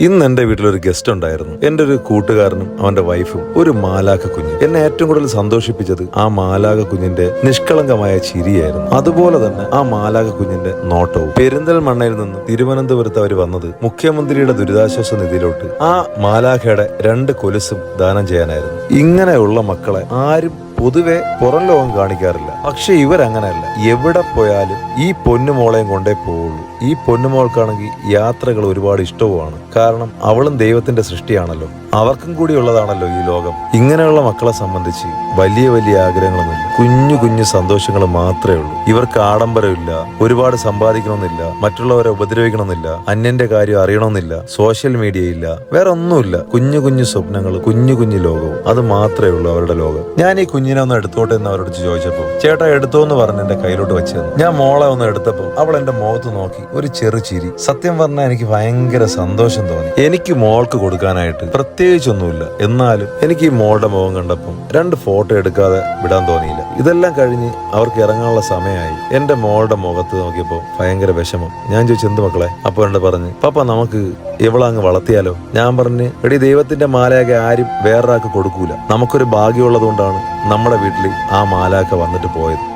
ഇന്ന് എന്റെ വീട്ടിലൊരു ഗസ്റ്റ് ഉണ്ടായിരുന്നു. എന്റെ ഒരു കൂട്ടുകാരനും അവന്റെ വൈഫും ഒരു മാലാക കുഞ്ഞ്. എന്നെ ഏറ്റവും കൂടുതൽ സന്തോഷിപ്പിച്ചത് ആ മാലാക കുഞ്ഞിന്റെ നിഷ്കളങ്കമായ ചിരിയായിരുന്നു. അതുപോലെ തന്നെ ആ മാലാക കുഞ്ഞിന്റെ നോട്ടവും. പെരിന്തൽമണ്ണയിൽ നിന്ന് തിരുവനന്തപുരത്ത് അവർ വന്നത് മുഖ്യമന്ത്രിയുടെ ദുരിതാശ്വാസ നിധിയിലോട്ട്. ആ മാലാഖയുടെ രണ്ട് കൊലുസും ദാനം ചെയ്യാനായിരുന്നു. ഇങ്ങനെയുള്ള മക്കളെ ആരും പൊതുവെ പുറം ലോകം കാണിക്കാറില്ല. പക്ഷെ ഇവരങ്ങനെയല്ല എവിടെ പോയാലും ഈ പൊന്നുമോളെയും കൊണ്ടേ പോവുള്ളൂ. ഈ പൊന്നുമോൾക്കാണെങ്കിൽ യാത്രകൾ ഒരുപാട് ഇഷ്ടവുമാണ്. കാരണം അവളും ദൈവത്തിന്റെ സൃഷ്ടിയാണല്ലോ. അവർക്കും കൂടി ഉള്ളതാണല്ലോ ഈ ലോകം. ഇങ്ങനെയുള്ള മക്കളെ സംബന്ധിച്ച് വലിയ വലിയ ആഗ്രഹങ്ങളൊന്നുമില്ല. കുഞ്ഞു കുഞ്ഞു സന്തോഷങ്ങൾ മാത്രമേ ഉള്ളൂ. ഇവർക്ക് ആഡംബരമില്ല ഒരുപാട് സമ്പാദിക്കണമെന്നില്ല മറ്റുള്ളവരെ ഉപദ്രവിക്കണമെന്നില്ല അന്യന്റെ കാര്യം അറിയണമെന്നില്ല സോഷ്യൽ മീഡിയ ഇല്ല വേറെ ഒന്നുമില്ല കുഞ്ഞു കുഞ്ഞു സ്വപ്നങ്ങൾ കുഞ്ഞു കുഞ്ഞു ലോകവും അത് മാത്രമേ ഉള്ളൂ അവരുടെ ലോകം. ഞാൻ ഈ കുഞ്ഞിനെ ഒന്ന് എടുത്തോട്ടെ എന്ന് അവരോട് ചോദിച്ചപ്പോൾ ചേട്ടാ എടുത്തോ എന്ന് പറഞ്ഞ് എന്റെ കയ്യിലോട്ട് വെച്ചത് ഞാൻ മോളെ ഒന്ന് എടുത്തപ്പോൾ അവൾ എന്റെ മുഖത്ത് നോക്കി ഒരു ചെറു ചിരി. സത്യം പറഞ്ഞാൽ എനിക്ക് ഭയങ്കര സന്തോഷം തോന്നി. എനിക്ക് മോൾക്ക് കൊടുക്കാനായിട്ട് പ്രത്യേകിച്ചൊന്നുമില്ല. എന്നാലും എനിക്ക് ഈ മോളുടെ മുഖം കണ്ടപ്പം രണ്ട് ഫോട്ടോ എടുക്കാതെ വിടാൻ തോന്നിയില്ല. ഇതെല്ലാം കഴിഞ്ഞ് അവർക്ക് ഇറങ്ങാനുള്ള സമയമായി. എന്റെ മോളുടെ മുഖത്ത് നോക്കിയപ്പോൾ ഭയങ്കര വിഷമം. ഞാൻ ചോദിച്ചു എന്ത് മക്കളെ? അപ്പൊ എന്നോട് പറഞ്ഞ് പപ്പ നമുക്ക് ഇവളങ്ങ് വളർത്തിയാലോ? ഞാൻ പറഞ്ഞ് എടി ദൈവത്തിന്റെ മാലയൊക്കെ ആരും വേറൊരാൾക്ക് കൊടുക്കൂല. നമുക്കൊരു ഭാഗ്യമുള്ളത് കൊണ്ടാണ് നമ്മുടെ വീട്ടിൽ ആ മാലയൊക്കെ വന്നിട്ട് പോയത്.